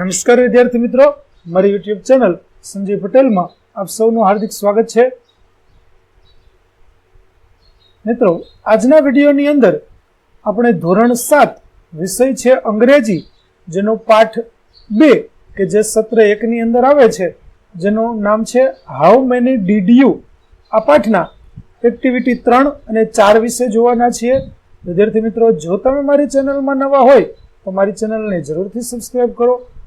નમસ્કાર વિદ્યાર્થી મિત્રો. મારી યુટ્યુબ ચેનલ સંજય પટેલમાં આપ સૌનું હાર્દિક સ્વાગત છે. મિત્રો, આજના વિડીયોની અંદર આપણે ધોરણ સાત વિષય છે અંગ્રેજી, જેનો પાઠ બે કે જે સત્ર એકની અંદર આવે છે, જેનું નામ છે હાઉ મેની ડીડ યુ આ પાઠના એક્ટિવિટી ત્રણ અને ચાર વિશે જોવાના છીએ. વિદ્યાર્થી મિત્રો, જો તમે મારી ચેનલમાં નવા હોય તો મારી ચેનલને જરૂરથી સબસ્ક્રાઈબ કરો.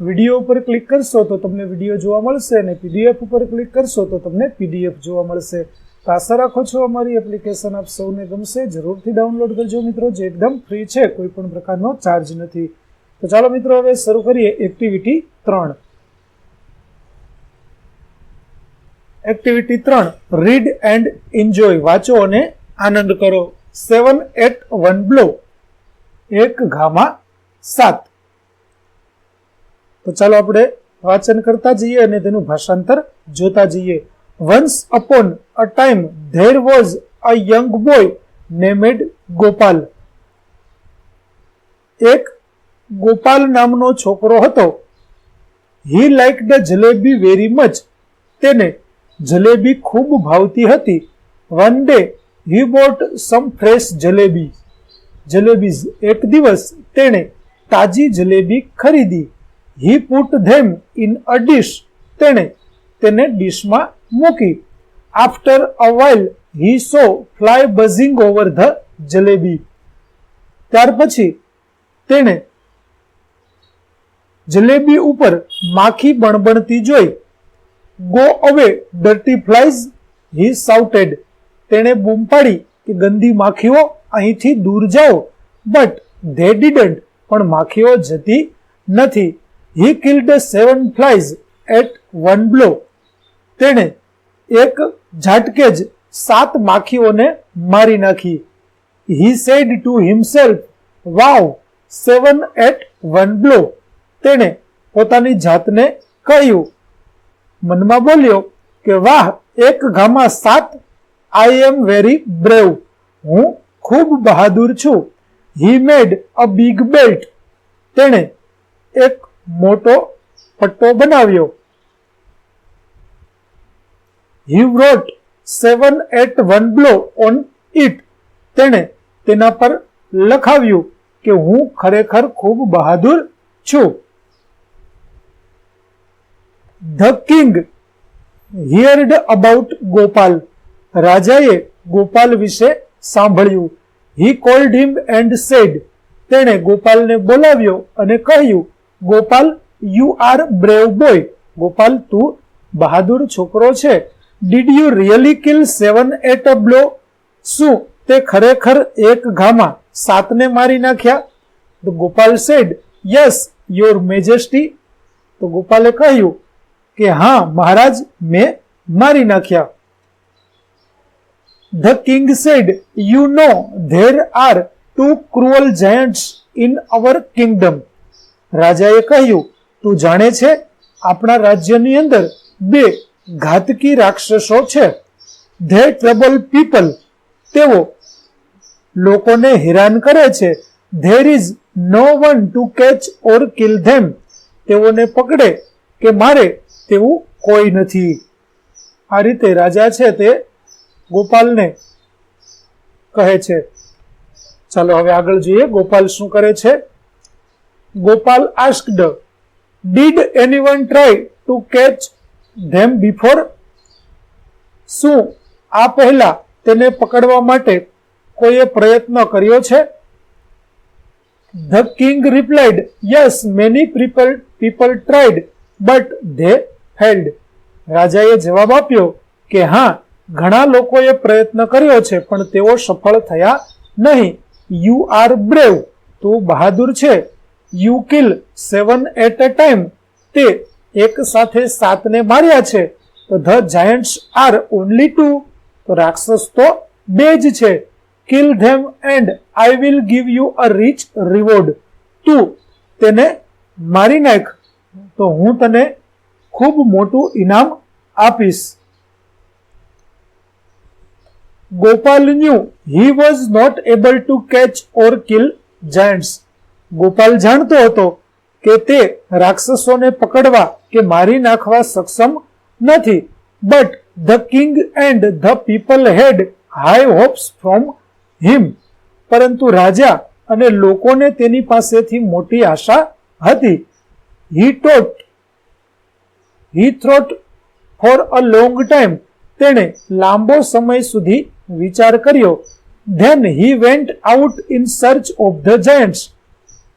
વીડિયો ઉપર ક્લિક કરશો તો તમને વીડિયો જોવા મળશે અને પીડીએફ ઉપર ક્લિક કરશો તો તમને પીડીએફ જોવા મળશે. તો આશા રાખો છો અમારી એપ્લિકેશન આપ સૌને ગમશે. જરૂરથી ડાઉનલોડ કરજો મિત્રો, જે એકદમ ફ્રી છે, કોઈ પણ પ્રકારનો ચાર્જ નથી. તો ચાલો મિત્રો, હવે શરૂ કરીએ એક્ટિવિટી ત્રણ. એક્ટિવિટી ત્રણ રીડ એન્ડ એન્જોય વાંચો અને આનંદ કરો. સેવન એટ વન બ્લો એક ઘામાં સાત. તો ચાલો આપણે વાંચન કરતા જઈએ અને તેનું ભાષાંતર જોતા જઈએ. Once upon a time there was a young boy named Gopal. એક ગોપાલ નામનો છોકરો હતો. He like the jalebi very much તેને જલેબી ખૂબ ભાવતી હતી. One day he bought some fresh jalebi. Jalebis એક દિવસ તેણે તાજી જલેબી ખરીદી. He put them in a dish તેણે તેને ડીશમાં મૂકી. After a while he saw fly buzzing over the jalebi ત્યાર પછી તેણે જલેબી ઉપર માખી બણબણતી જોઈ. ગો અવે ડર્ટી ફ્લાઇઝ હી સાઉટેડ તેણે બૂમ પાડી કે ગંદી માખીઓ અહીંથી દૂર જાઓ. બટ ધે ડીડન્ટ પણ માખીઓ જતી નથી. He killed seven flies at one blow તેણે એક ઝાટકે જ સાત માખીઓને મારી નાખી. He said to himself wow seven at one blow તેણે પોતાની જાતને કહ્યું. મનમાં બોલ્યો કે, વાહ, એક ઘામાં સાત આઈ એમ વેરી બ્રેવ હું ખૂબ બહાદુર છું. હી મેડ અ બિગ બેલ્ટ તેણે એક મોટો પટ્ટો બનાવ્યો. He wrote seven at one blow on it તેણે તેના પર લખાવ્યું કે હું ખરેખર ખૂબ બહાદુર છું. The king heard about Gopal. રાજાએ ગોપાલ વિશે સાંભળ્યું. He called him and said તેણે ગોપાલને બોલાવ્યો અને કહ્યું Gopal you are brave boy Gopal, તું બહાદુર છોકરો છે. Did you really kill seven at a blow શું તે ખરેખર એક ઘામાં સાતને મારી નાખ્યા? તો Gopal said yes your majesty તો ગોપાલે કહ્યું કે, હા, મહારાજ, મેં મારી નાખ્યા. The king said you know there are two cruel giants in our kingdom રાજાએ કહ્યું, તું જાણે છે આપણા રાજ્યની અંદર બે ઘાતકી રાક્ષસો છે. They trouble people. તેઓ લોકોને હેરાન કરે છે. There is no one to catch or kill them. તેઓને પકડે કે મારે તેવું કોઈ નથી. આ રીતે રાજા છે તે ગોપાલને કહે છે. ચાલો હવે આગળ જોઈએ ગોપાલ શું કરે છે. Gopal asked. Did anyone try to catch them before શું આ પહેલા તેને પકડવા માટે કોઈએ પ્રયત્ન કર્યો છે? The king replied yes many people people tried but they failed રાજાએ જવાબ આપ્યો કે, હા, ઘણા લોકોએ પ્રયત્ન કર્યો છે, પણ તેઓ સફળ થયા નહીં. યુ આર બ્રેવ તું બહાદુર છે. You kill seven at a time તે એક સાથે સાતને માર્યા છે. તો the giants are only two તો રાક્ષસ તો બે જ છે. Kill them and I will give you a rich reward તું તેને મારી નાખ. તો હું તને ખૂબ મોટું ઇનામ આપીશ. Gopal knew he was not able to catch or kill giants Gopal જાણતો હતો કે તે રાક્ષસોને પકડવા કે મારી નાખવા સક્ષમ નથી. But the king and the people had high hopes from him પરંતુ રાજા અને લોકોને તેની પાસેથી મોટી આશા હતી. હી ટોટ હી થ્રોટ ફોર અ લોંગ ટાઈમ તેણે લાંબો સમય સુધી વિચાર કર્યો. Then he went out in search of the giants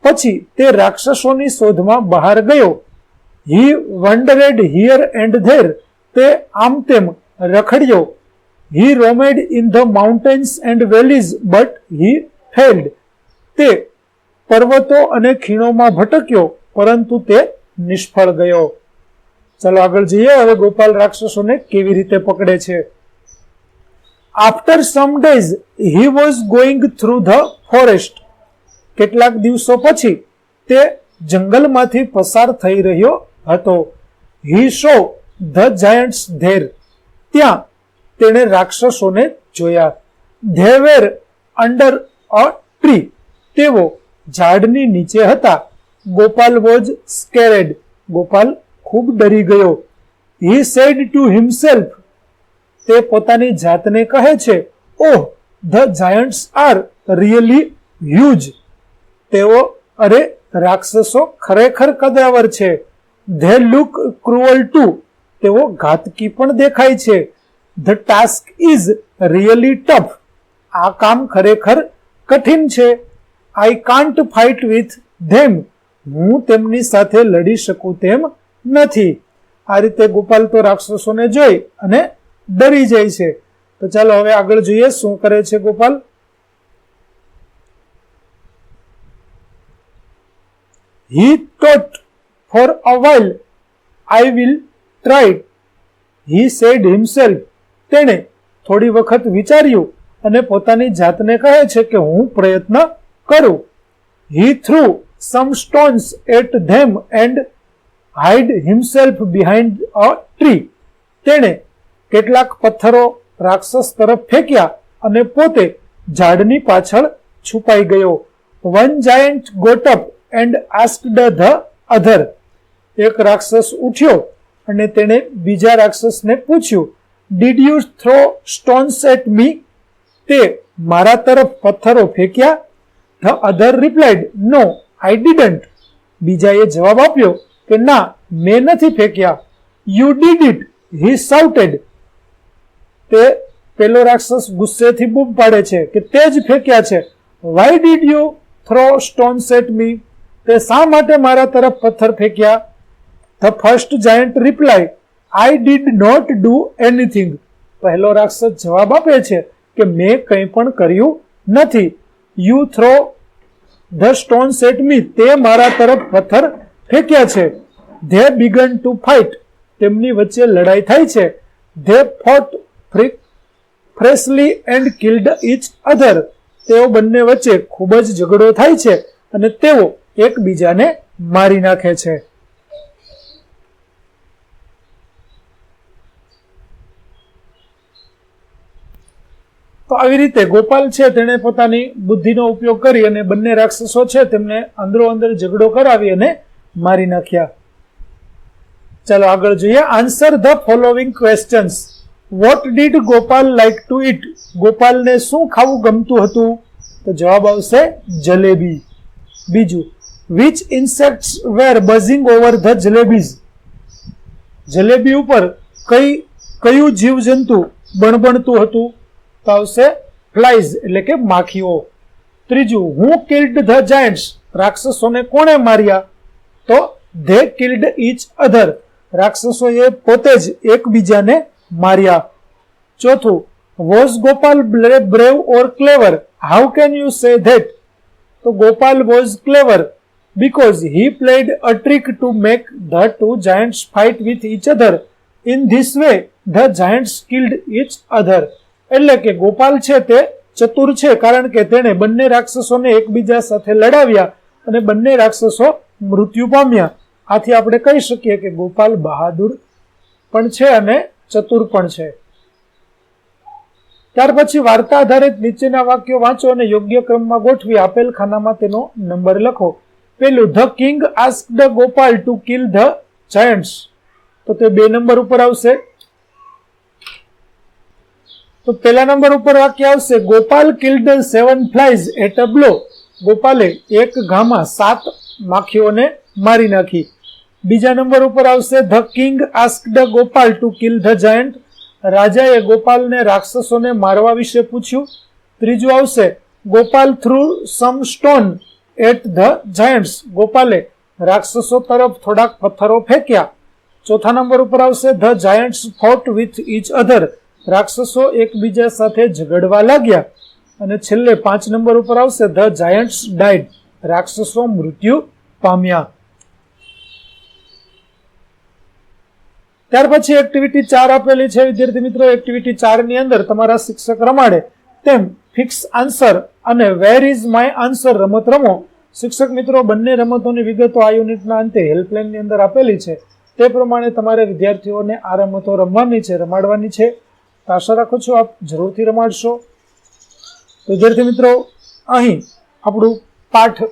પછી તે રાક્ષસોની શોધમાં બહાર ગયો. He wandered here and there તે આમ તેમ રખડ્યો. He roamed in the mountains and valleys but he failed તે પર્વતો અને ખીણોમાં ભટક્યો, પરંતુ તે નિષ્ફળ ગયો. ચાલો આગળ જઈએ, હવે ગોપાલ રાક્ષસોને કેવી રીતે પકડે છે. After some days he was going through the forest કેટલાક દિવસો પછી તે જંગલમાંથી પસાર થઈ રહ્યો હતો. He saw the giants there. ત્યાં તેણે રાક્ષસોને જોયા. They were under a tree. તેઓ ઝાડની નીચે હતા. ગોપાલ વોઝ સ્કેરેડ. ગોપાલ ખૂબ ડરી ગયો. He said to himself. તે પોતાની જાતને કહે છે, ઓહ, the giants are really huge. તેઓ, અરે, રાક્ષસો ખરેખર કદાવર છે. They look cruel too. તેઓ ઘાતકી પણ દેખાય છે. The task is really tough. આ કામ ખરેખર કઠિન છે. I can't fight with them. હું તેમની સાથે લડી શકું તેમ નથી. આ રીતે ગોપાલ તો રાક્ષસોને જોઈ અને ડરી જાય છે. તો ચાલો હવે આગળ જોઈએ શું કરે છે Gopal. He thought for a while I will try he said himself તેણે થોડી વખત વિચાર્યું અને પોતાની જાતને કહે છે કે હું પ્રયત્ન કરું. He threw some stones at them and hide himself behind a tree તેણે કેટલાક પથ્થરો રાક્ષસ તરફ ફેંક્યા અને પોતે ઝાડની પાછળ છુપાઈ ગયો. One giant got up and asked the other એક રાક્ષસ ઉઠ્યો અને તેણે બીજા રાક્ષસને પૂછ્યું did you throw stones at me તે, મારા તરફ પથ્થરો ફેંક્યા? The other replied no I didn't બીજાએ જવાબ આપ્યો કે, ના, મેં નથી ફેંક્યા. You did it he shouted તે પેલો રાક્ષસ ગુસ્સેથી બૂમ પાડે છે કે, તે જ ફેંક્યા છે. Why did you throw stones at me તે શા માટે મારા તરફ પથ્થર ફેંક્યા? The first giant reply I did not do anything પહેલો રાક્ષસ જવાબ આપે છે કે મેં કંઈ પણ કર્યું નથી. You throw the stone set me તે મારા તરફ પથ્થર ફેંક્યા છે. ધે બિગન ટુ ફાઇટ તેમની વચ્ચે લડાઈ થાય છે. They fought fiercely and killed each other તેઓ બંને વચ્ચે ખૂબ જ ઝઘડો થાય છે અને તેઓ એકબીજાને મારી નાખે છે. તો આવી રીતે ગોપાલ છે, તેણે પોતાની બુદ્ધિનો ઉપયોગ કરી અને બંને રાક્ષસો છે, તેમને અંદરો અંદર ઝઘડો કરાવી અને મારી નાખ્યા. ચાલો આગળ જોઈએ. Answer the following questions what did Gopal like to eat ગોપાલને શું ખાવું ગમતું હતું? તો જવાબ આવશે જલેબી. બીજું which insects were buzzing over the jalebis jalebi ઉપર કઈ, કયું જીવજંતુ બણબણતું હતું? તો આવશે ફ્લાઇઝ એટલે કે માખીઓ. ત્રીજું, હું કિલ્ડ ધ જાયન્ટ્સ. રાક્ષસોને કોણે માર્યા? તો, ધે કિલ્ડ ઇચ અધર. રાક્ષસોએ પોતે જ એકબીજાને માર્યા. ચોથું, was Gopal brave or clever? How can you say that? તો Gopal was clever. Because he played a trick to make the two giants fight with each other. In this way, the giants killed each other. એટલે કે ગોપાલ છે તે ચતુર છે કારણ કે તેણે બંને રાક્ષસોને એકબીજા સાથે લડાવ્યા અને બંને રાક્ષસો મૃત્યુ પામ્યા આથી આપણે કહી શકીએ કે ગોપાલ બહાદુર પણ છે અને ચતુર પણ છે ત્યાર પછી વાર્તા આધારિત નીચેના વાક્યો વાંચો અને યોગ્ય ક્રમમાં ગોઠવી આપેલ ખાનામાં તેનો નંબર લખો પેલું the king ask Gopal to kill the giants. તો તે બે નંબર ઉપર આવશે. તો પહેલા નંબર ઉપર વાક્ય આવશે, Gopal killed seven flies at a ગોપાલે એક ઘામાં સાત માખીઓને મારી નાખી. બીજા નંબર ઉપર આવશે, the king ask the Gopal to kill the giant. રાજાએ ગોપાલને રાક્ષસોને મારવા વિશે પૂછ્યું. ત્રીજું આવશે, Gopal threw some stone at the giants ગોપાલે રાક્ષસો તરફ થોડાક પથ્થરો ફેંક્યા. ચોથા નંબર ઉપર આવશે the giants fought with each other રાક્ષસો એકબીજા સાથે ઝઘડવા લાગ્યા. અને છેલ્લે પાંચ નંબર ઉપર આવશે ધ જાયન્ટ્સ ડાઇડ રાક્ષસો મૃત્યુ પામ્યા. ત્યાર પછી એક્ટિવિટી ચાર આપેલી છે, વિદ્યાર્થી મિત્રો. એક્ટિવિટી ચારની અંદર તમારા શિક્ષક રમાડે. તેમ ફિક્સ આન્સર અને વેર ઇઝ માય આન્સર રમત રમો. શિક્ષક મિત્રો, બંને રમતોની વિગતો આ યુનિટના અંતે હેલ્પલાઇનની અંદર આપેલી છે. તે પ્રમાણે તમારે વિદ્યાર્થીઓને આ રમતો રમવાની છે, રમાડવાની છે. તો આશા રાખું છું આપ જરૂરથી રમાડશો. વિદ્યાર્થી મિત્રો, અહીં આપણું પાઠ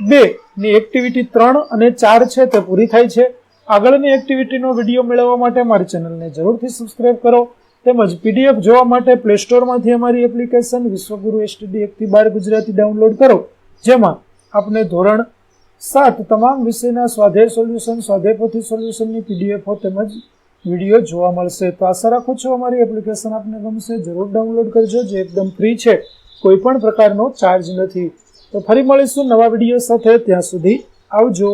બે ની એક્ટિવિટી ત્રણ અને ચાર છે, તે પૂરી થાય છે. આગળની એક્ટિવિટીનો વીડિયો મેળવવા માટે મારી ચેનલને જરૂરથી સબસ્ક્રાઈબ કરો. તેમજ પીડીએફ જોવા માટે પ્લે સ્ટોરમાંથી અમારી એપ્લિકેશન વિશ્વગુરુ એસટીડી એકથી બાર ગુજરાતી ડાઉનલોડ કરો, જેમાં આપને ધોરણ સાત તમામ વિષયના સ્વાધ્યાય સોલ્યુશન સ્વાધ્યાયપોથી સોલ્યુશનની પીડીએફો તેમજ વીડિયો જોવા મળશે. તો આશા રાખું છું અમારી એપ્લિકેશન આપને ગમશે. જરૂર ડાઉનલોડ કરજો, જે એકદમ ફ્રી છે. કોઈ પણ પ્રકારનો ચાર્જ નથી. તો ફરી મળીશું નવા વીડિયો સાથે. ત્યાં સુધી આવજો.